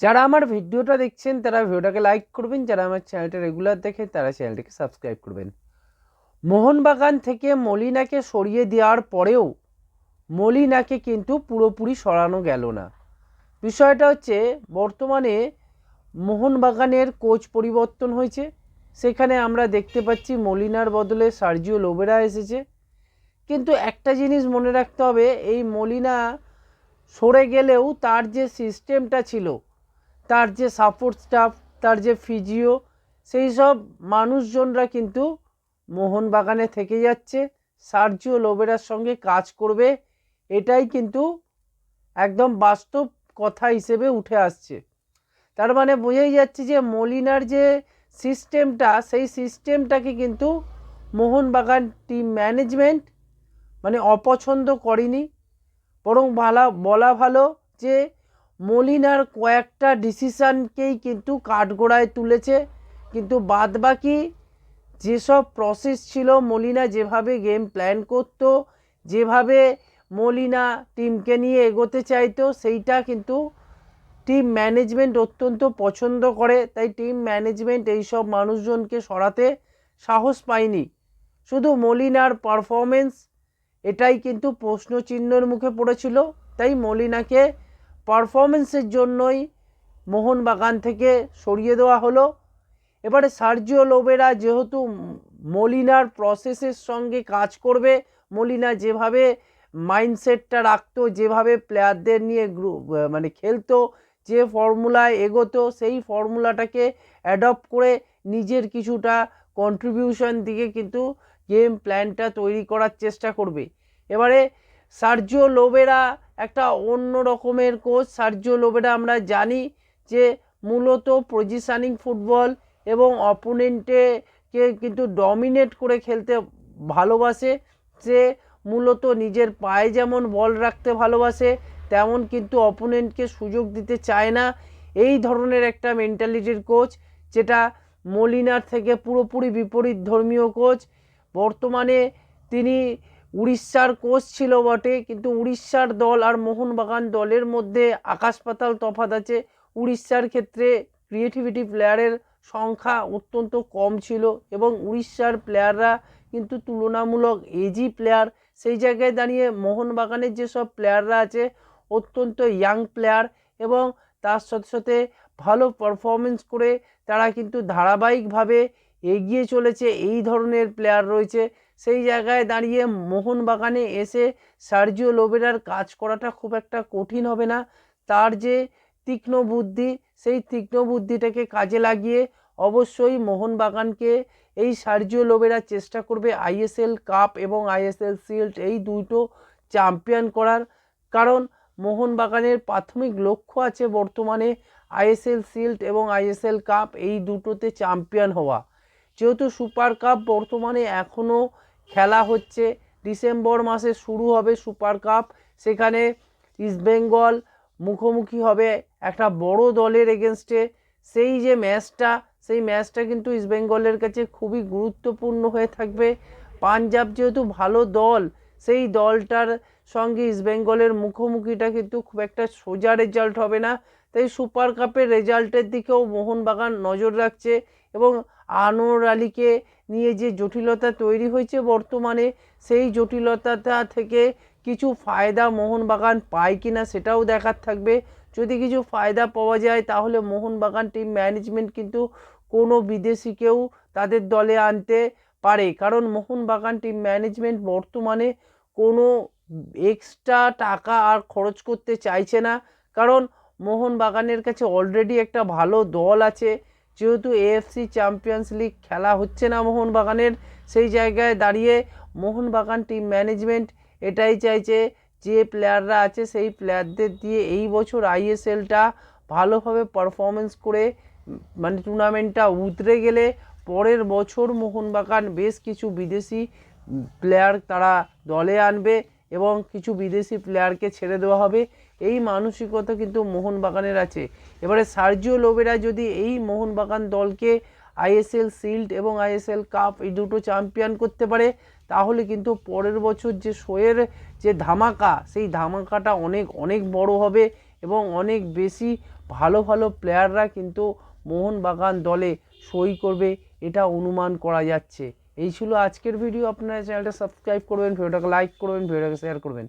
যারা আমার ভিডিওটা দেখছেন, তারা ভিডিওটাকে লাইক করবেন। যারা আমার চ্যানেলটা রেগুলার দেখে তারা চ্যানেলটিকে সাবস্ক্রাইব করবেন। মোহনবাগান থেকে মলিনাকে সরিয়ে দেওয়ার পরেও মলিনাকে কিন্তু পুরোপুরি সরানো গেল না। বিষয়টা হচ্ছে, বর্তমানে মোহনবাগানের কোচ পরিবর্তন হয়েছে। সেখানে আমরা দেখতে পাচ্ছি, মলিনার বদলে সার্জিও লোবেরা এসেছে। কিন্তু একটা জিনিস মনে রাখতে হবে, এই মলিনা সরে গেলেও তার যে সিস্টেমটা ছিল তার যে সাপোর্ট স্টাফ তার যে ফিজিও সেই সব মানুষজনরা কিন্তু মোহনবাগানে থেকে যাচ্ছে। সার্জিও লোবেরার সঙ্গে কাজ করবে। এটাই কিন্তু একদম বাস্তব কথা হিসেবে উঠে আসছে। তার মানে বোঝাই যাচ্ছে যে মলিনার যে সিস্টেমটা সেই সিস্টেমটাকে কিন্তু মোহনবাগান টিম ম্যানেজমেন্ট মানে অপছন্দ করেনি। বরং ভালো, বলা ভালো যে মলিনার কয়েকটা ডিসিশানকেই কিন্তু কাঠগোড়ায় তুলেছে। কিন্তু বাদবাকি যেসব প্রসেস ছিল, মলিনা যেভাবে গেম প্ল্যান করতো, যেভাবে মলিনা টিমকে নিয়ে এগোতে চাইতো, সেইটা কিন্তু টিম ম্যানেজমেন্ট অত্যন্ত পছন্দ করে। তাই টিম ম্যানেজমেন্ট এইসব মানুষজনকে সরাতে সাহস পায়নি। শুধু মলিনার পারফরমেন্স এটাই কিন্তু প্রশ্নচিহ্নের মুখে পড়েছিল। তাই মলিনাকে পারফরমেন্সের জন্যই মোহনবাগান থেকে সরিয়ে দেওয়া হলো। এবারে সার্জিও লোবেরা যেহেতু মলিনার প্রসেসের সঙ্গে কাজ করবে, মলিনা যেভাবে মাইন্ডসেটটা রাখতো, যেভাবে প্লেয়ারদের নিয়ে গ্রুপ মানে খেলতো, যে ফর্মুলায় এগোতো, সেই ফর্মুলাটাকে অ্যাডপ্ট করে নিজের কিছুটা কন্ট্রিবিউশন দিকে কিন্তু গেম প্ল্যানটা তৈরি করার চেষ্টা করবে। এবারে সার্জিও লোবেরা একটা অন্য রকমের কোচ সার্জিও লোবেরা আমরা জানি যে মূলত পজিশানিং ফুটবল এবং অপোনেন্টেকে কিন্তু ডমিনেট করে খেলতে ভালোবাসে। সে মূলত নিজের পায়ে যেমন বল রাখতে ভালোবাসে, তেমন কিন্তু অপোনেন্টকে সুযোগ দিতে চায় না। এই ধরনের একটা মেন্টালিটির কোচ যেটা মলিনার থেকে পুরোপুরি বিপরীত ধর্মীয় কোচ বর্তমানে তিনি উড়িষ্যার কোচ ছিল বটে, কিন্তু উড়িষ্যার দল আর মোহনবাগান দলের মধ্যে আকাশ পাতাল তফাত আছে। উড়িষ্যার ক্ষেত্রে ক্রিয়েটিভিটি প্লেয়ারের সংখ্যা অত্যন্ত কম ছিল এবং উড়িষ্যার প্লেয়াররা কিন্তু তুলনামূলক এজি প্লেয়ার সেই জায়গায় দাঁড়িয়ে মোহনবাগানের যেসব প্লেয়াররা আছে, অত্যন্ত ইয়াং প্লেয়ার এবং তার সাথে সাথে ভালো পারফরমেন্স করে তারা কিন্তু ধারাবাহিকভাবে এগিয়ে চলেছে। এই ধরনের প্লেয়ার রয়েছে। সেই জায়গায় দাঁড়িয়ে মোহনবাগানে এসে সার্জিও লোবেরার কাজ করাটা খুব একটা কঠিন হবে না। তার যে তীক্ষ্ণ বুদ্ধি, সেই তীক্ষ্ণ বুদ্ধিটাকে কাজে লাগিয়ে অবশ্যই মোহনবাগানকে এই সার্জিও লোবেরা চেষ্টা করবে আইএসএল কাপ এবং আইএসএল শিল্ড এই দুটো চ্যাম্পিয়ন করার। কারণ মোহনবাগানের প্রাথমিক লক্ষ্য আছে বর্তমানে আইএসএল শিল্ড এবং আইএসএল কাপ এই দুটোতে চ্যাম্পিয়ন হওয়া। যেহেতু সুপার কাপ বর্তমানে এখনও খেলা হচ্ছে। ডিসেম্বর মাসে শুরু হবে সুপার কাপ। সেখানে ইস্টবেঙ্গল মুখোমুখি হবে একটা বড় দলের এগেনস্টে সেই যে ম্যাচটা, সেই ম্যাচটা কিন্তু ইস্টবেঙ্গলের কাছে খুবই গুরুত্বপূর্ণ হয়ে থাকবে। পাঞ্জাব যেহেতু ভালো দল, সেই দলটার সঙ্গে ইস্টবেঙ্গলের মুখোমুখিটা কিন্তু খুব একটা সোজা রেজাল্ট হবে না। তাই সুপার কাপের রেজাল্টের দিকেও মোহনবাগান নজর রাখছে এবং আনোয়ার আলীকে নিয়ে যে জটিলতা তৈরি হয়েছে বর্তমানে, সেই জটিলতাটা থেকে কিছু ফায়দা মোহনবাগান পায় কি না সেটাও দেখার থাকবে। যদি কিছু ফায়দা পাওয়া যায়, তাহলে মোহনবাগান টিম ম্যানেজমেন্ট কিন্তু কোনো বিদেশিকেও তাদের দলে আনতে পারে। কারণ মোহনবাগান টিম ম্যানেজমেন্ট বর্তমানে কোনো এক্সট্রা টাকা আর খরচ করতে চাইছে না। কারণ মোহনবাগানের কাছে অলরেডি একটা ভালো দল আছে। যেহেতু এএফসি চ্যাম্পিয়ন্স লিগ খেলা হচ্ছে না মোহনবাগানের, সেই জায়গায় দাঁড়িয়ে মোহনবাগান টিম ম্যানেজমেন্ট এটাই চাইছে যে প্লেয়াররা আছে সেই প্লেয়ারদের দিয়ে এই বছর আইএসএলটা ভালোভাবে পারফরমেন্স করে মানে টুর্নামেন্টটা উতরে গেলে পরের বছর মোহনবাগান বেশ কিছু বিদেশি প্লেয়ার তারা দলে আনবে এবং কিছু বিদেশি প্লেয়ারকে ছেড়ে দেওয়া হবে। এই মানসিকতা কিন্তু মোহনবাগানের আছে। এবারে সার্জিও লোবেরা যদি এই মোহনবাগান দলকে আইএসএল শিল্ড এবং আইএসএল কাপ এই দুটো চ্যাম্পিয়ন করতে পারে, তাহলে কিন্তু পরের বছর যে শোয়ের যে ধামাকা, সেই ধামাকাটা অনেক অনেক বড় হবে এবং অনেক বেশি ভালো ভালো প্লেয়াররা কিন্তু মোহনবাগান দলে সই করবে, এটা অনুমান করা যাচ্ছে। এই ছিল আজকের ভিডিও। আপনারা চ্যানেলটা সাবস্ক্রাইব করবেন, ভিডিওটাকে লাইক করবেন, ভিডিওটাকে শেয়ার করবেন।